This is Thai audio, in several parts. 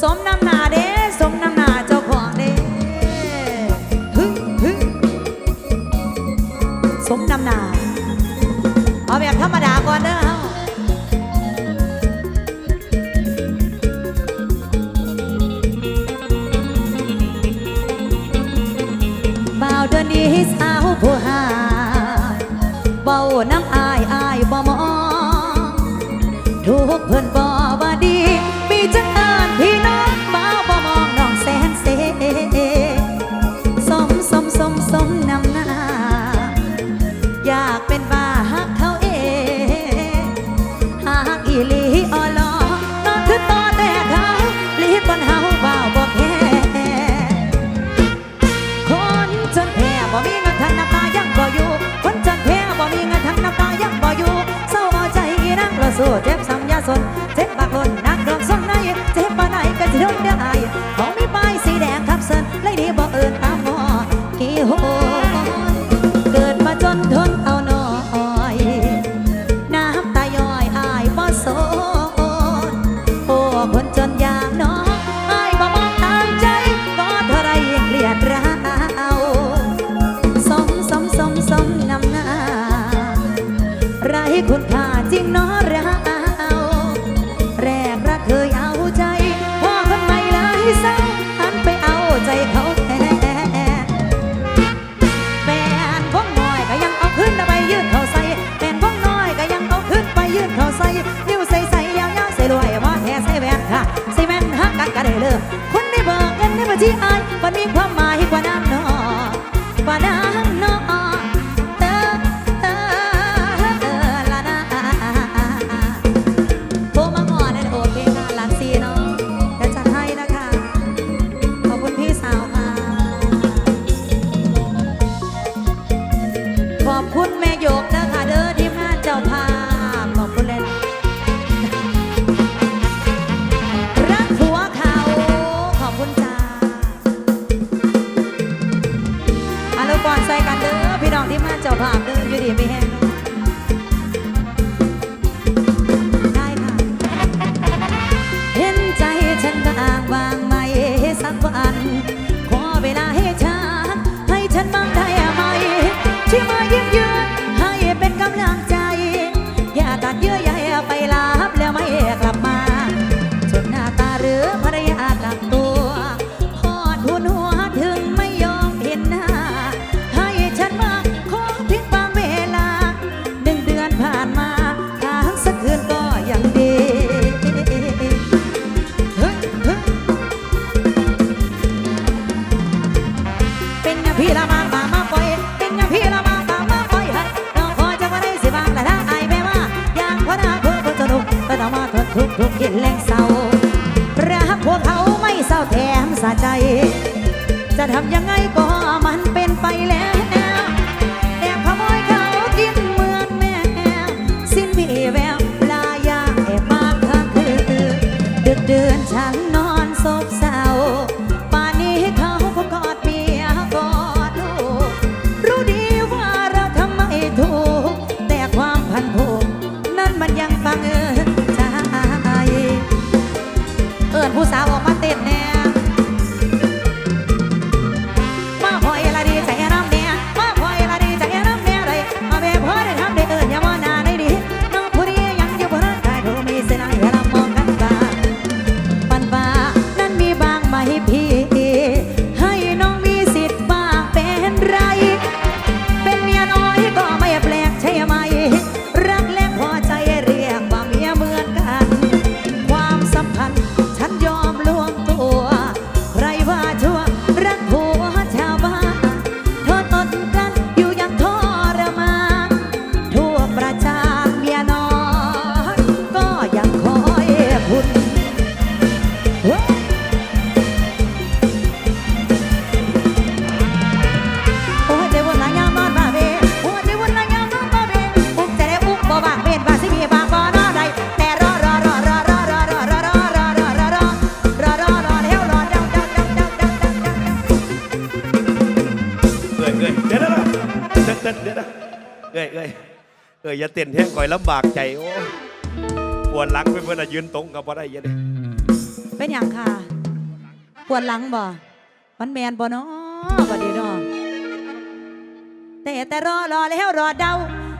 สมน้ำหนาเด้สมน้ำหนาเจ้าของเด้ฮึฮึสมน้ำหนาเอาแบบธรรมดาก่อนเด้อเบ่าวเดือนนี้สาวผู้หาเบาน้ำ สู้เจ็บซ้ำยาสนเจ็บปากคนนักร้องสมในเจ็บปานไหนก็จะโดนเด้ของ ไงก็มันเป็นไปแล้ว ออย่าเต้นแห้งก่อยลำบากใจโอ้ปวดหลังไปเพื่อนอะยืนตรงกับพ่ได้อยังเด้เป็นอย่างค่ะ ปวดหลังบ่ มันแมนบ่เนาะบ่ดีเนาะแต่แต่รอรอแล้วรอเดา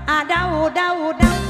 อ่าเดาเดาเดา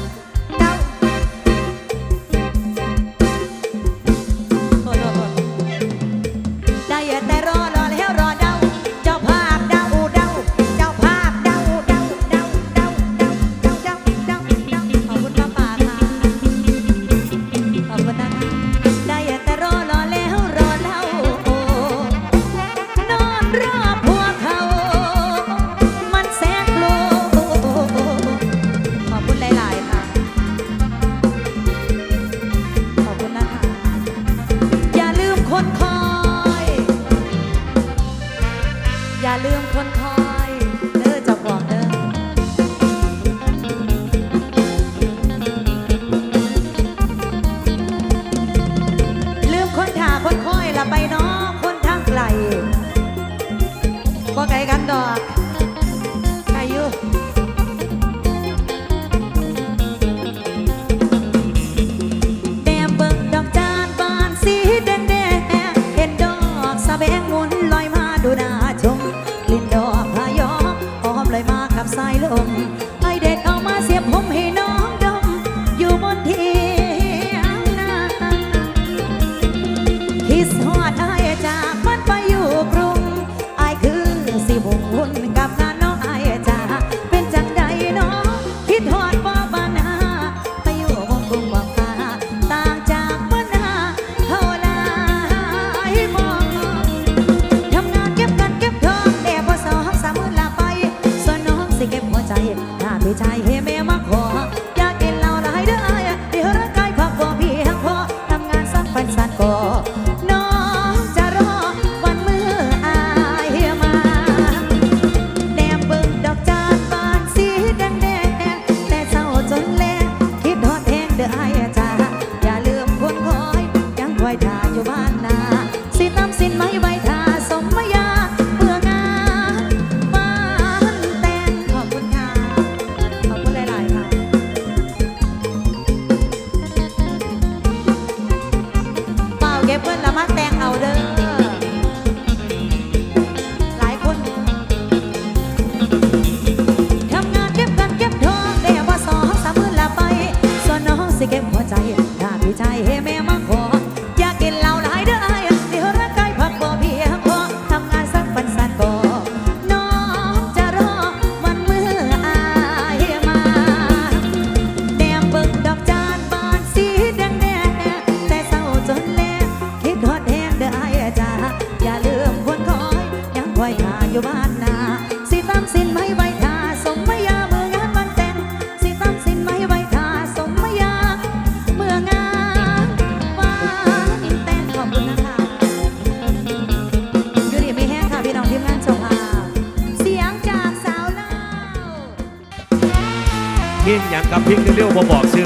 拜了。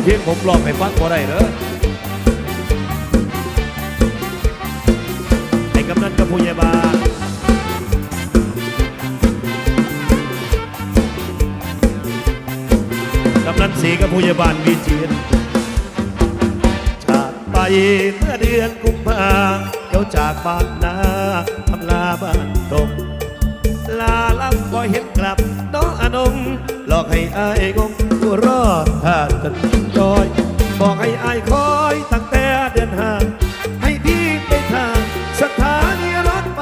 เพียงผมลองให้ฟังบ่ได้เด้อไอ้กำนันกับผู้ใหญ่บ้านกำนันสีกับผู้ใหญ่บ้านวีจีนจากไปเมื่อเดือนกุมภาเจ้าจากบ้านนาทำลาบ้านตกลาลับบ่เห็นกลับน้องอนงหลอกให้อายงง รอดถ้าตันจอย บอกให้อายคอยตั้งแต่เดือนห้าให้พี่ไปทางสถานีรถไฟ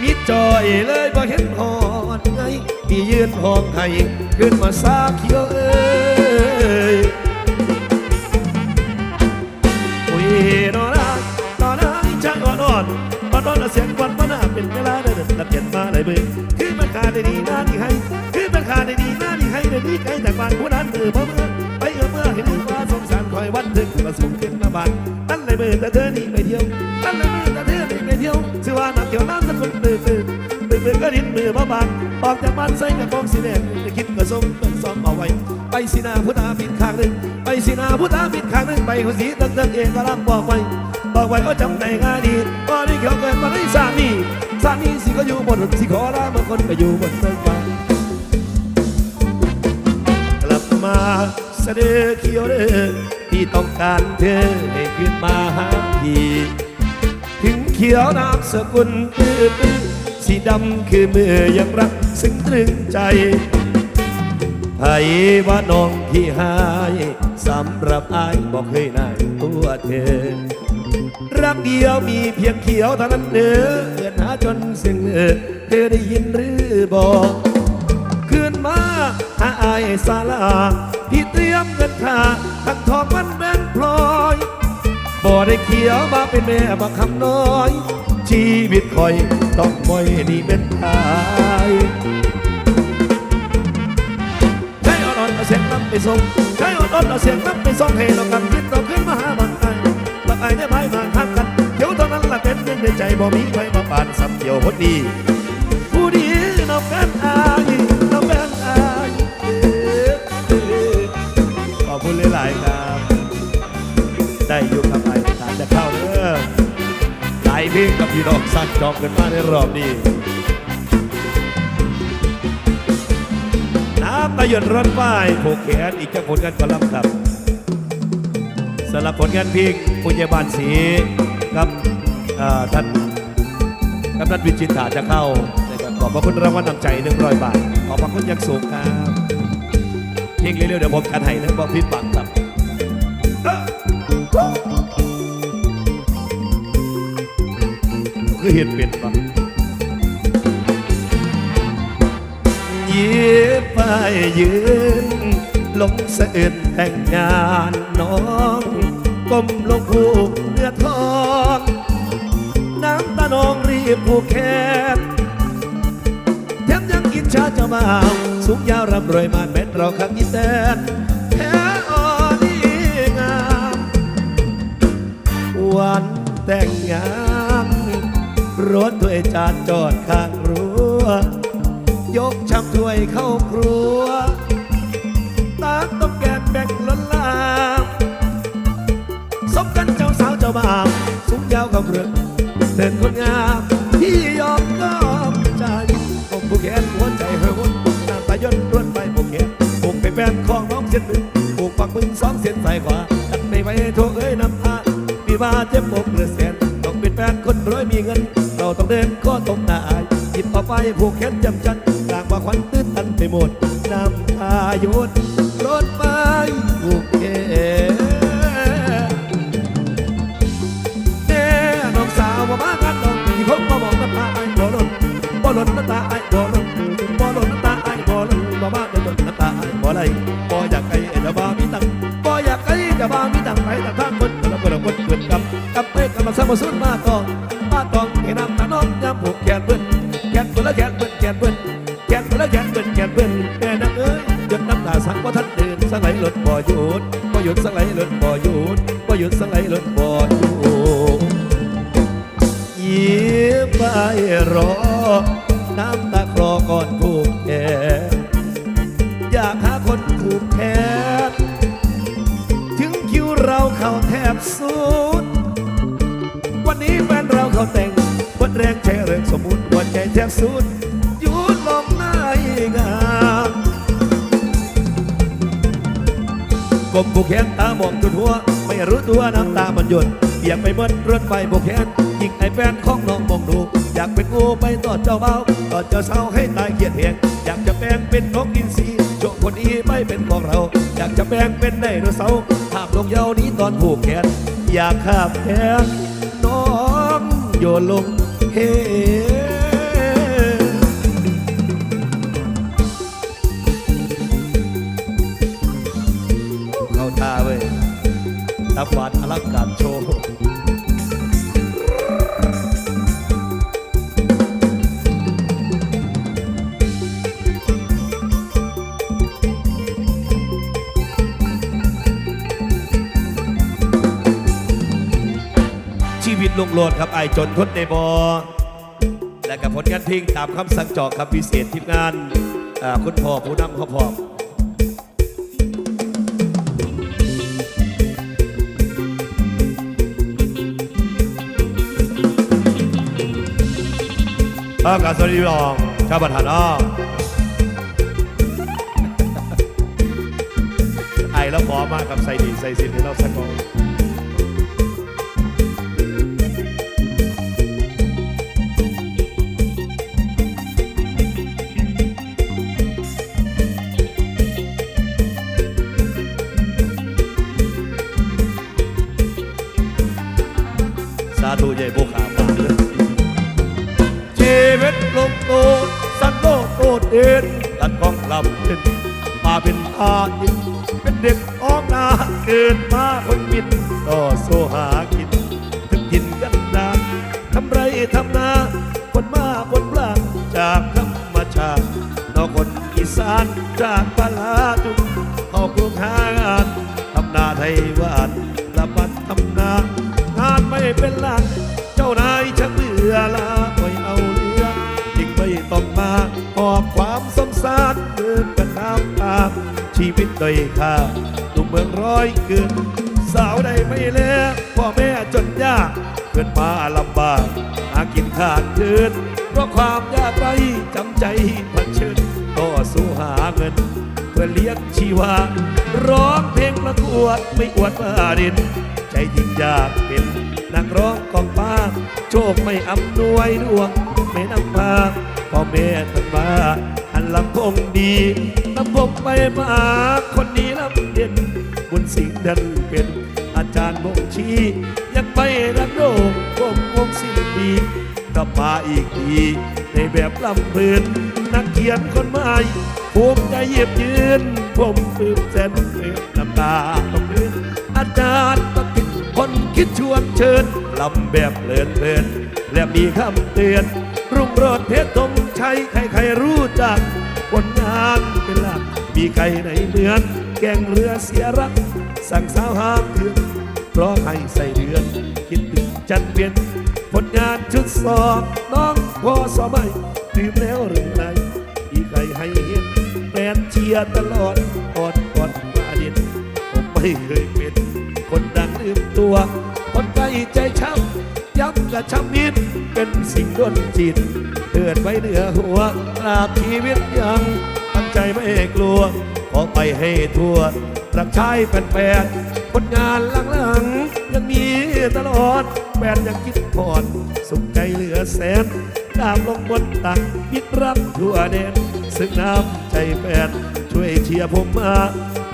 มีจอยเลยบ่เห็นหอนไงพี่ยืนห้องให้ขึ้นมาซาเขียวเอ้ยอุ้ยนอนรักนอนรักช่างอ่อนอ่อนอ่อนอ่อนเสียงควันมันน่าเป็นเวลาเดินรับเปลี่ยนมาหลยมือคือ เพราะเมื่อไปเออเมื่อเห็นลูกมาสงสารคอยวันถึงมาสูงขึ้นมาบ้านตั้นเลยมือแต่เธอหนีไปเที่ยวตั้นเลยมือแต่เธอหนีไปเที่ยวชื่อว่านักเที่ยวน้ำสกุลตื่นตื่นตื่นตื่นก็ดิ้นมือมาบานออกจากบ้านใส่กระโปรงสีแดงจะคิดกระสมต้องซ้อมเอาไว้ ไปสีนาพุทธาปิดข้างหนึ่งไปสีนาพุทธาปิดข้างหนึ่งไปคนสีตั้งตั้งเองก็รับบอกไว้บอกไว้ก็จำในงานดีว่านี่เขาเกิดมาในสามีสามีสิก็อยู่บนสิขอลาบางคนก็อยู่บนเมืองฟ้า เสด็จเขียวเด้อพี่ต้องการเธอให้ขึ้นมาหาพี่ถึงเขียวนามสกุลตื้อตื้อสีดำคือมือยังรักซึ้งตรึงใจให้ว่าน้องที่หายสำหรับอายบอกเคยนายตัวเธอ รักเดียวมีเพียงเขียวเท่านั้นเด้อเกินหาจนเสียงเออเธอได้ยินหรือบอก หาอายสาลาพี่เตรียมเงินค่าทั้งทองมันแบงพลอยบ่ได้เขียวมาเป็นแม่บักคำน้อย ชีวิตคอยต้องบ่อยดีเป็นตายใช้อ่อนๆเอาเสียงน้ำไปส่งใช้อ่อนๆเอาเสียงน้ำไปส่งให้เรากันคิดเราขึ้นมาหาบังไอบังไอได้ไหมมาทักกันเดี๋ยวตอนนั้นละเป็นยังในใจบ่มีใครมาปานสับเกี่ยวพอดีผู้ดีน้องแฟนอาย ได้อยู่กับไอ้ตาจะเข้าเด้อหลายเพลงกับพี่น้องสักจองกันมาในรอบนี้น้ำตะยดรถไฟผูกแขนอีกจ้าผลงานกอลัมครับสำหรับผลงานเพลงปุญญาบานศรีกับอ่าท่านกับท่านวิจิตราจะเข้านะครับขอบพระคุณรางวัลนำใจ100บาท ขอบพระคุณยังสูงครับเพลงเร็วๆเดี๋ยวผมกันให้นะบอกพี่ปังครับ คือเห็นเป็นปะยืดไปยืนลงเสื่นแต่งงานน้องก้มลงผูกเนื้อทองน้ำตาน้องรีบผูกแขนแถมยังอิจฉาเจ้าบ่าวสูงยาวร่ำรวยมาแม้นเราขังยินแดนแท้อ่อนดีงามวันแต่งงาน รถถ้วยจานจอดข้างรั้วยกชามถ้วยเข้าครัวตากต้มแกงแบ่งล้นลามสมกันเจ้าสาวเจ้าบ่าวสูงยาวกับเรือเดินคนงามที่ยอมก็ใจผมผู้แขนหัวใจเฮรุ่นน้ำตายนรวนไปผู้แขนผมไปแฟนของน้องเส้นมือผูกปักมึงสองเส้นใส่ขวาจัดไม่ไหวโทษเอ้ยน้ำตาพี่มาเจ็บอกเรือแสนต้องเป็นแฟนคนรวยมีเงิน ต้องเดินก็ต้องหน้ายหยิบเอาไปผูกแขนจำจันต่างว่าควันตื้นตันไปหมดน้ำตาหยดรถไม้ผูกแขนแน่น้องสาวว่ามากันน้องพี่พบมาบอกน้ำตาไอ้บ่หล่นบ่หล่นน้ำตาไอ้บ่หล่นบ่หล่นน้ำตาไอ้บ่หล่นบ่มาเดินน้ำตาไอ้บ่ไหลบ่อยากให้เจ้าบ่ามีตังบ่อยากให้เจ้าบ่ามีตังไปแต่ทางคนเราก็เราคนเกิดกับกับไปกับมาสร้างมาสุนมาต่อ รอ น้ำตาคลอก่อนผูกแขนอยากหาคนผูกแขนถึงคิวเราเข้าแทบสุด วันนี้แฟนเราเขาแต่งวันแรกใช้เรื่องสมมุติวันใจแทบสุดหยุดลงหน้างามกบผูกแขนตามองจนหัว ไม่รู้ตัวน้ำตามันหยดเปียกไปหมดรถไฟผูกแขนยิงไอ้แฟนของน้องมองดูากเป็นงูไปต่อเจ้าเบาต่อเจ้าเศร้าให้ตายเกียดเหงอยากจะแปลงเป็นนกอินทรีโจกคนนี้ไม่เป็นของเรา อยากจะแปลงเป็นไดโนเสาร์ภาพลงเยาวนี้ตอนผูกแขนอยากข้าแขนน้องโยนลงเฮเข้าตาเว้ยตับหวานอลังการโชว์ ลุงโลดครับไอจนทนในบอและกับผลงานเพลงตามคำสั่งจอกครับพิเศษทีมงานคุณพ่อผู้นำเขาพร้อมอากาศสวัสดีพี่น้องชาวบ้านหาดอ้อไอแล้วขอมากับใส่ดีใส่สินให้เราสักกอน สาธุใหญ่โบขาฝากเลยชีวิตลงโลดสันโลกโลดเด่นตัดกองลำเป็นมาเป็นอาอินเป็นเด็กออกนาเกิดมาคนมินต่อโซหากินถึงกินกันดาทำไรทำนาคนมาบนปลางจากธรรมชาตินอกคนอีสานจากปลาจุกเขากรุงหางานทำนาไทยหวา เป็นหลัก เจ้านายชักเบื่อลาไม่เอาเรื่องยิ่งไม่ต้องมาหอบความสงสารเดินกันน้ำตามชีวิตโดยค่าหนุ่มเมืองร้อยเกินสาวใดไม่เลี้ยพ่อแม่จนยากเพื่อนมาลำบากหากินขาดเกินเพราะความยากไรจำใจเผชิญต่อสู้หาเงิน เพื่อเลี้ยงชีวา ร้องเพลงประกวดไม่อวดว่าด่นใจยิ่งอยากเป็น นักร้องกองฟ้าโชคไม่อำนวยดวงไม่นำพาพ่อแม่ท่านมาอันลำพงดีลำพงไปมาคนนี้ลำเด่นบุญสิงห์ดันเป็นอาจารย์บงชี้ยังไม่รักโลกกมวงสิ้นปีกลับมาอีกทีในแบบลำพื้นนักเขียนคนใหม่ภูมิใจเยียบยืน ผมปลื้มแสนเพื่อน้ำตาต้องพื้นอาจารย์ต้อง คนคิดชวนเชิญลำแบบเพลินเพลินและมีคำเตือน รุ่งโรดเพชรธงชัยใครๆรู้จักผลงานเป็นหลักมีใครไหนเหมือน แกงเรือเสียรัก สั่งสาวห้ามเถื่อนเพราะให้ใส่เดือน คิดถึงจันเพียนผลงานชุดสอบน้องพอสมัยลืมแล้วหรือไรอีใครให้เห็นแฟนเชียร์ตลอดอดอดมาเด่นผมไม่เคยเป็น ตัวคนใกล้ใจช้ำย้ำกระช้ำมิดเป็นสิ่งดนจิตเกิดไว้เหนือหัวตราบชีวิตยังตั้งใจไม่กลัว ขอไปให้ทั่ว รักชายแฟนๆผลงานหลังๆ ยังมีตลอดแฟนยังคิดพอดสุขใจเหลือแสนดามลงบนตักมิตรรักทั่วแดนซึ่งน้ำใจแฟนช่วยเชียร์ผมมา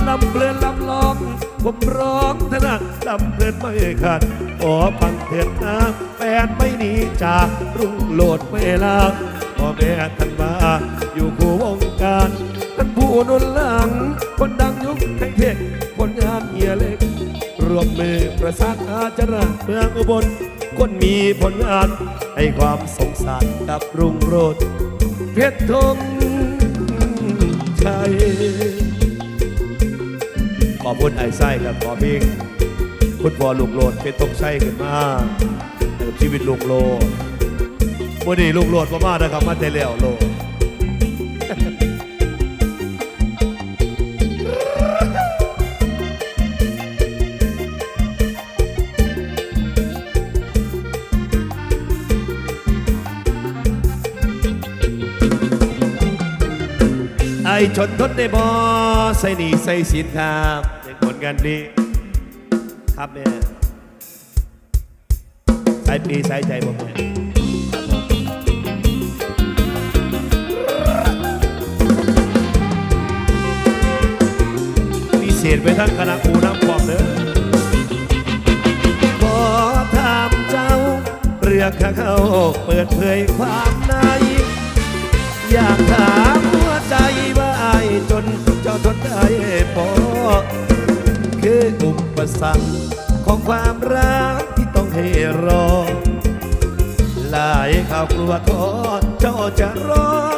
ลำเพลินลำลอง ผมร้องถนัดลำเพลินไม่ขาดขอฟังเถิดนะแฟนไม่หนีจากรุ่งโลดไม่ลาพ่อแม่ท่านมาอยู่คู่วงการท่านผู้นุนหลัง คนดังยุคแห่งเทคคนงานเฮียเล็ก รวมมือประสานอาจารย์เมืองอุบลคนมีผลงานให้ความสงสารกับรุ่งโรจน์เพชรธงชัย อบคุณไอ้ไส้ครับขอเพียงคุณพ่อลูกโลดเป็นตกไส้ขึ้นมากชีวิตลูกโลดวันนี้ลูกโลดมามานะครับมาแต่แล้วโลด ไอชนทนในบอใส่หนีใส่สินครับเป็นผลงานดีครับแม่สายปีสายใจผมแม่ครับผมพิเศษไปทั้งคณะครูน้ำความเด้อขอถามเจ้า เรื่องข้าเขาเปิดเผยความในอยากถาม นเจ้าทนได้พอ คืออุปสรรคของความรักที่ต้องให้รอ หลายข่าวกลัวทอดเจ้าจะรอด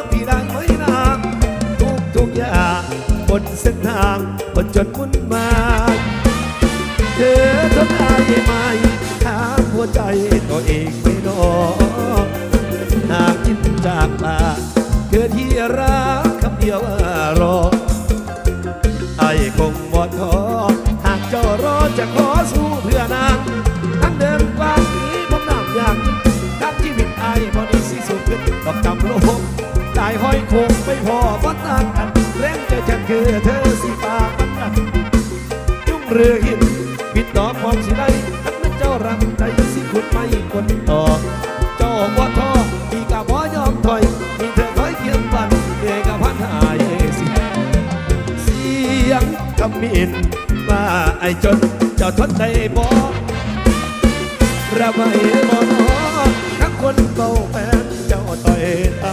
คือเธอสิฟ้ามันกันรือหินผิดต่อความสิได้ทั้งนั้นเจ้ารักใจสิคุณไม่คนต่อเจ้าบ่ท้อพี่กับบ่ยอมถอยมีเธอคอยเคียงปันเอกับพันหายสิเสียงคำมินว่าไอจนเจ้าทนได้บ่ระบายบ่นอทั้งคนเบาแฟนเจ้าต่อยต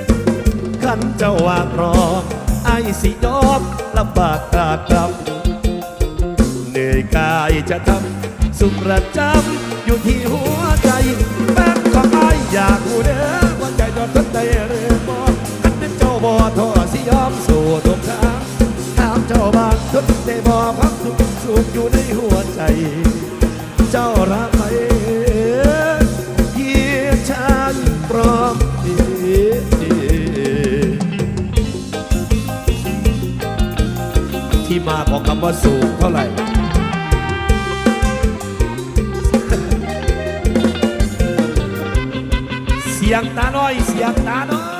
ำขันเจ้าว่ารอ สิยอมลำบากตากตำเหนื่อยกายจะทำสุขประจำอยู่ที่หัวใจแฟนของไอ้อยากรู้เด้อว่าใจเจ้าทนได้ มาสูงเท่าไหร่เสียงตาน้อยเสียงตาน้อย